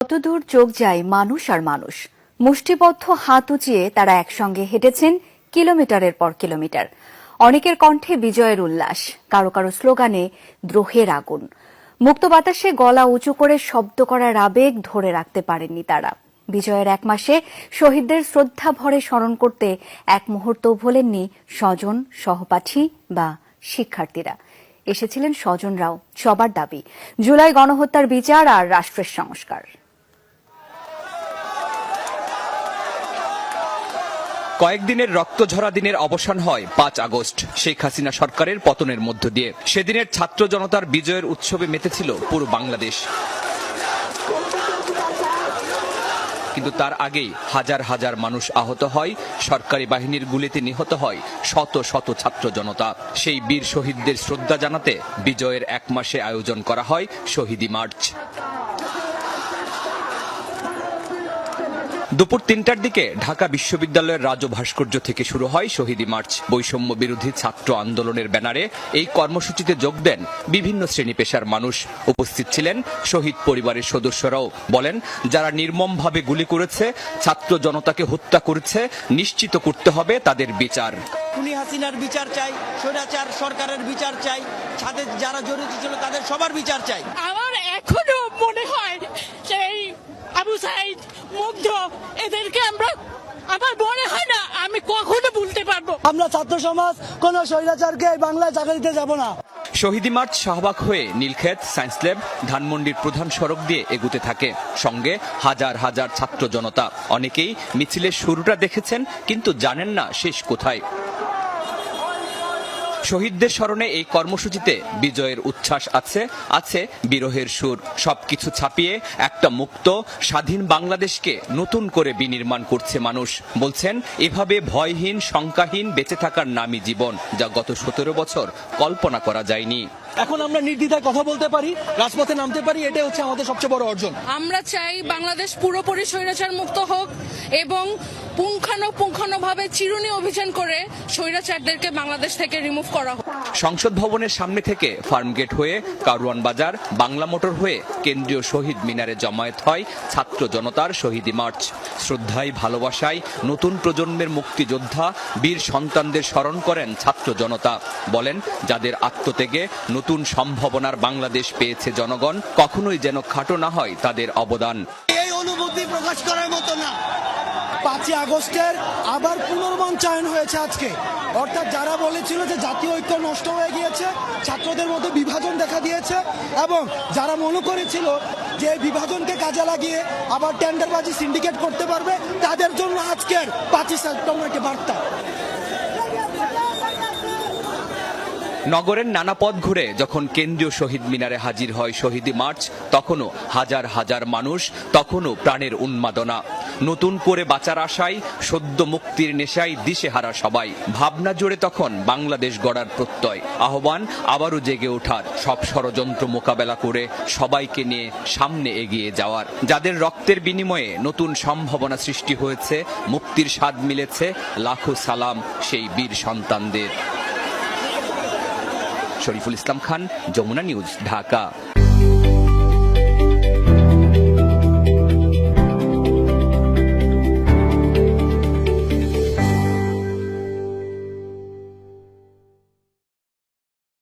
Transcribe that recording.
কতদূর চোখ যায় মানুষ আর মানুষ। মুষ্টিবদ্ধ হাত উঁচিয়ে তারা একসঙ্গে হেঁটেছেন কিলোমিটারের পর কিলোমিটার। অনেকের কণ্ঠে বিজয়ের উল্লাস, কারও কারও স্লোগানে দ্রোহের আগুন। মুক্ত বাতাসে গলা উঁচু করে শব্দ করার আবেগ ধরে রাখতে পারেননি তারা। বিজয়ের এক মাসে শহীদদের শ্রদ্ধা ভরে স্মরণ করতে এক মুহূর্ত ভোলেননি স্বজন, সহপাঠী বা শিক্ষার্থীরা। এসেছিলেন স্বজনরাও সবার দাবি, জুলাই গণহত্যার বিচার আর রাষ্ট্রের সংস্কার। কয়েকদিনের রক্তঝরা দিনের অবসান হয় পাঁচ আগস্ট। শেখ হাসিনা সরকারের পতনের মধ্য দিয়ে। সেদিনের ছাত্র জনতার বিজয়ের উৎসবে মেতেছিল পুরো বাংলাদেশ। কিন্তু তার আগেই হাজার হাজার মানুষ আহত হয়, সরকারি বাহিনীর গুলিতে নিহত হয় শত শত ছাত্র জনতা। সেই বীর শহীদদের শ্রদ্ধা জানাতে বিজয়ের এক মাসে আয়োজন করা হয় শহীদি মার্চ। দুপুর তিনটার দিকে ঢাকা বিশ্ববিদ্যালয়ের রাজ ভাস্কর্য থেকে শুরু হয় শহীদি মার্চ। বৈষম্য বিরোধী ছাত্র আন্দোলনের ব্যানারে এই কর্মসূচিতে যোগ দেন বিভিন্ন শ্রেণি পেশার মানুষ। উপস্থিত ছিলেন শহীদ পরিবারের সদস্যরাও বলেন, যারা নির্মমভাবে গুলি করেছে, ছাত্র জনতাকে হত্যা করেছে, নিশ্চিত করতে হবে তাদের বিচার। খুনি হাসিনার বিচার চাই, স্বৈরাচার সরকারের বিচার চাই সাথে যারা জড়িত ছিল তাদের সবার বিচার চাই আমার এখনও মনে হয় সেই আবু সাইদ মুগ্ধ এদেরকে আমরা আমার মনে হয় না আমি কখনো ভুলতে পারব আমরা ছাত্র সমাজ, কোন স্বৈরাচারকে এই বাংলায় জায়গা দিতে যাব না। শহীদি মার্চ শাহবাগ হয়ে নীলক্ষেত সায়েন্স ল্যাব ধানমন্ডির প্রধান সড়ক দিয়ে এগুতে থাকে। সঙ্গে হাজার হাজার ছাত্র জনতা। অনেকেই মিছিলের শুরুটা দেখেছেন, কিন্তু জানেন না শেষ কোথায়। শহীদদের স্মরণে এই কর্মসূচিতে বিজয়ের উচ্ছ্বাস আছে আছে বিরহের সুর। সবকিছু ছাপিয়ে একটা মুক্ত, স্বাধীন বাংলাদেশকে নতুন করে বিনির্মাণ করছে মানুষ। বলছেন, এভাবে ভয়হীন, শঙ্কাহীন, বেঁচে থাকার নামই জীবন, যা গত সতেরো বছর কল্পনা করা যায়নি। এখন আমরা নির্দ্বিধায় কথা বলতে পারি, রাজপথে নামতে পারি, এটাই হচ্ছে আমাদের সবচেয়ে বড় অর্জন। আমরা চাই বাংলাদেশ পুরোপুরি স্বৈরাচার মুক্ত হোক এবং পুঙ্খানুপুঙ্খানুভাবে চিরুনি অভিযান করে স্বৈরাচারদেরকে বাংলাদেশ থেকে রিমুভ করা হোক। সংসদ ভবনের সামনে থেকে ফার্মগেট হয়ে কারওয়ান বাজার, বাংলা মোটর হয়ে কেন্দ্রীয় শহীদ মিনারে জমায়েত হয় ছাত্র জনতার শহীদি মার্চ। শ্রদ্ধায়, ভালোবাসায় নতুন প্রজন্মের মুক্তিযোদ্ধা বীর সন্তানদের স্মরণ করেন ছাত্র জনতা। বলেন, যাদের আত্মত্যাগে নতুন সম্ভাবনার বাংলাদেশ পেয়েছে জনগণ, কখনোই যেন খাটো না হয় তাদের অবদান। এই অনুভূতি প্রকাশ করার মতো না। পাঁচই আগস্টের আবার পুনর্মঞ্চায়ন হয়েছে আজকে। অর্থাৎ যারা বলেছিল যে জাতীয় ঐক্য নষ্ট হয়ে গিয়েছে, ছাত্রদের মধ্যে বিভাজন দেখা দিয়েছে এবং যারা মনে করেছিল যে বিভাজনকে কাজে লাগিয়ে আবার টেন্ডারবাজি সিন্ডিকেট করতে পারবে, তাদের জন্য আজকের পাঁচই সেপ্টেম্বর একটি বার্তা। নগরের নানা পথ ঘুরে যখন কেন্দ্রীয় শহীদ মিনারে হাজির হয় শহীদি মার্চ, তখনও হাজার হাজার মানুষ, তখনও প্রাণের উন্মাদনা। নতুন করে বাঁচার আশায়, সদ্য মুক্তির নেশায় দিশেহারা সবাই। ভাবনা জুড়ে তখন বাংলাদেশ গড়ার প্রত্যয়। আহ্বান, আবারও জেগে ওঠার। সব ষড়যন্ত্র মোকাবেলা করে সবাইকে নিয়ে সামনে এগিয়ে যাওয়ার। যাদের রক্তের বিনিময়ে নতুন সম্ভাবনা সৃষ্টি হয়েছে, মুক্তির স্বাদ মিলেছে, লাখো সালাম সেই বীর সন্তানদের। শরীফুল ইসলাম খান যমুনা নিউজ ঢাকা।